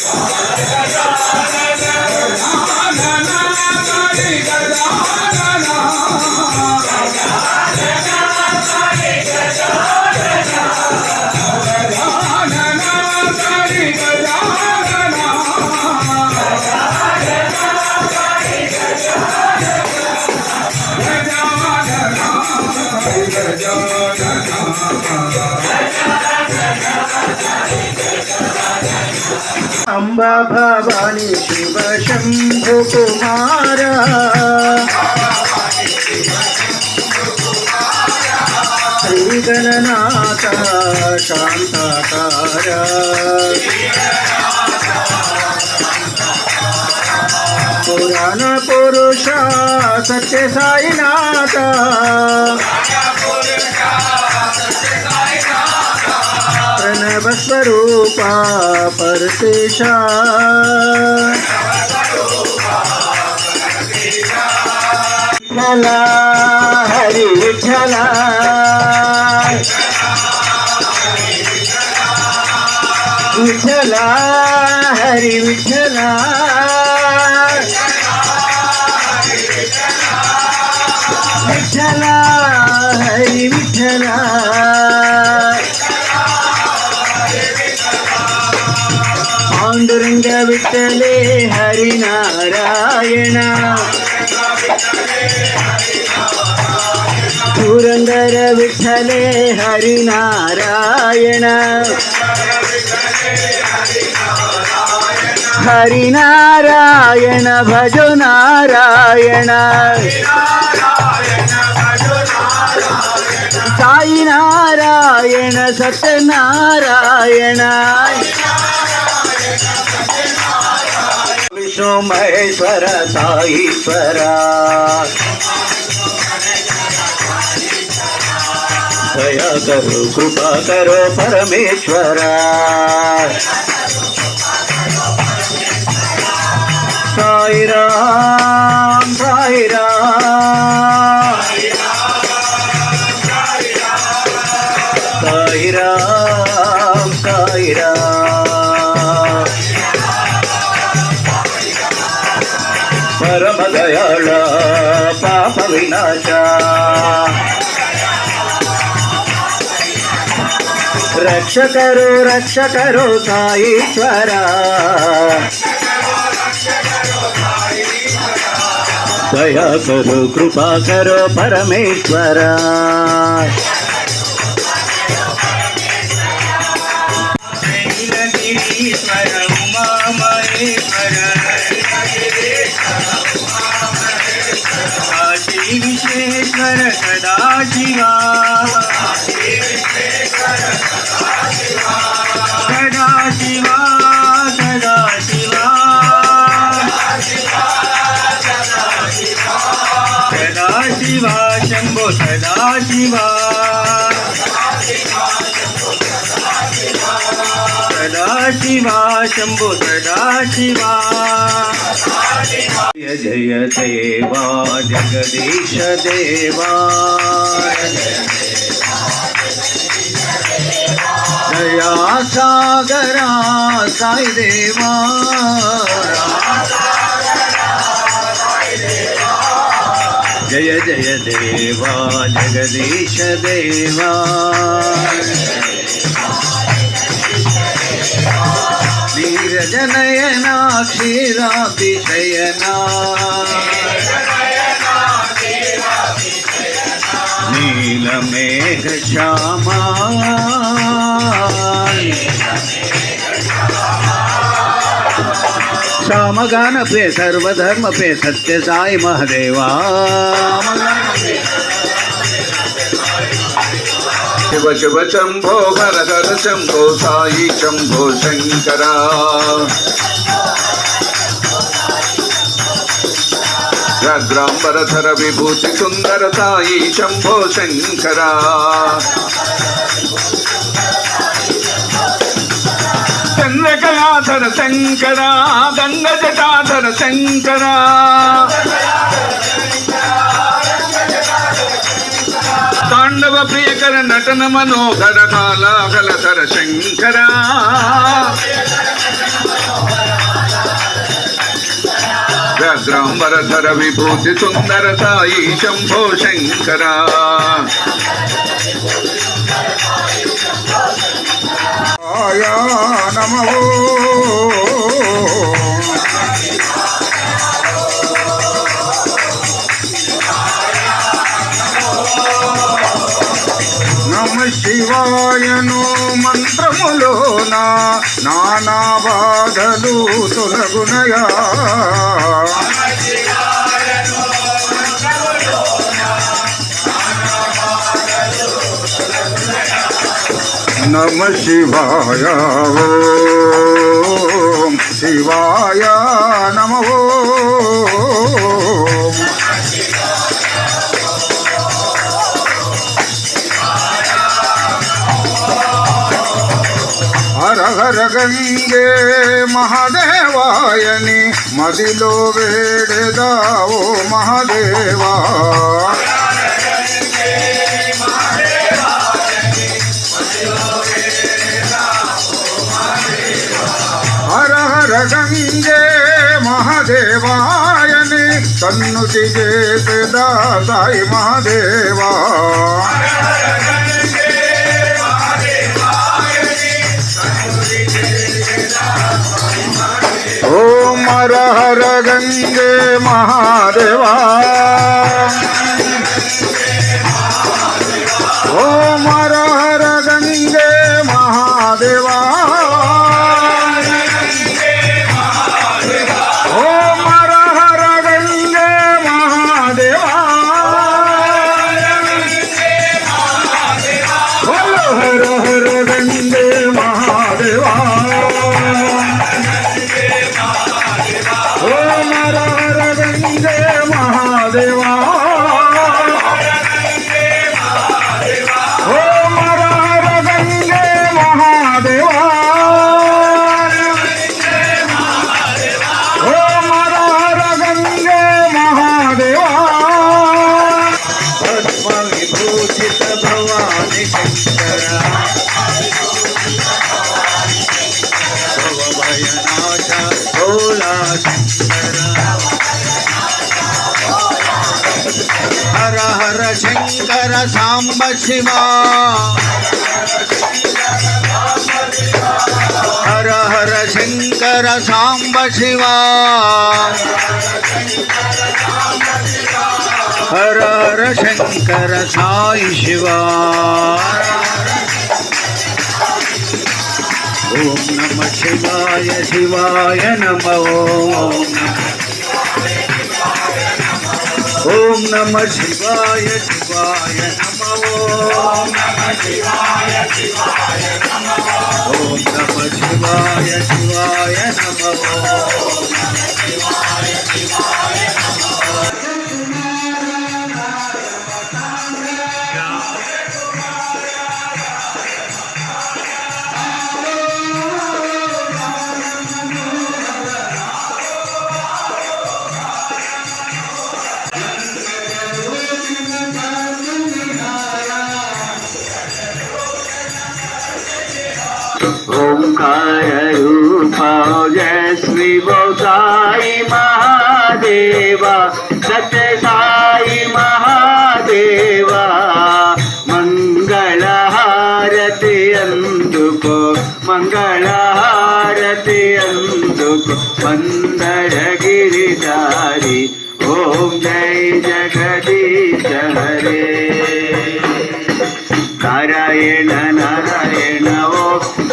Vai, Bhavani Shiv Shambhu Kumar श्रीगणनाथ शान्ताकार पुराण पुरुष सत्य साईनाथ प्रणव प्रणवस्वरूपा परतेशा विठला हरि विठला विठला हरि विठला विठला हरि विठला పాండురంగ విఠలే హరినారాయణ. పురందర విఠలే హరినారాయణ. హరినారాయణ భజో నారాయణ. సాయి నారాయణ సత్యనారాయణ. విష్ణు మహేశ్వర సాయిశ్వర. దయా కరు కృపా కరో పరమేశ్వర. సాయిరామ్ సాయిరామ్. रक्ष रक्षकरो रक्षकरो साईश्वर दया करो कृपा करो परमेश्वर। विश्वेश्वर सदा शिवा सदा शिवा, शंभो सदा शिवा। सदा शिवा, शंभो सदा शिवा। जय जय देवा, जगदीश देवा। दया सागरा, साई देवा। జయ జయ దేవా జగదీశ దేవా నీరజనయనా క్షీరాభిషయనా నీలమేఘ శ్యామా सामगान पे सर्वधर्म पे सत्य साई महादेवा शिव शिव शंभो भर हर शंभो साई शंभो शंकरा रद्रांबरधर विभूति सुंदर साई शंभो शंकरा శంకర శంకర దండ జటాధర శంకర. తాండవ ప్రియకర నటన మనోహర కాలాహలధర శంకర. వ్యాఘ్రాంబరధర విభూతి సుందర సాయి శంభో శంకరా. ఆయ నమో. నమ శివాయను మంత్రములోన నానా బాధలు తొలగునయా. నమ శివాయ ఓం శివాయ నమ హర హర గంగే మహాదేవాయని మదిలో వేడదావో మహాదేవా హర హర గంగే మహాదేవాయని కన్నుటి చేసేదా సాయి మహాదేవా. ఓం హర హర పద్మ విభూషిత భవాని శంకర. భవభయనాశ భోలా శంకర. హర హర శంకర సాంబ శివ. హర హర శంకర సాంబ ஹர ஹர சங்கர சாய் சிவா ஓம் நம சிவாய சிவாய நம ஓம் ஓம் நம சிவாய சிவாய நம ஓம் நம சிவாய சிவாய நம ஓம் நம சிவாய சிவாய நம ஓம் நம சிவாய சிவாய ఓంకార రూపాయ శ్రీ సాయి మహాదేవా సత్య సాయి మహాదేవా మంగళహారతి అందుకో మంగళహారతి అందుకో మందరగిరిధారి ఓం జై జగదీశ హరే నారాయణ నారాయణ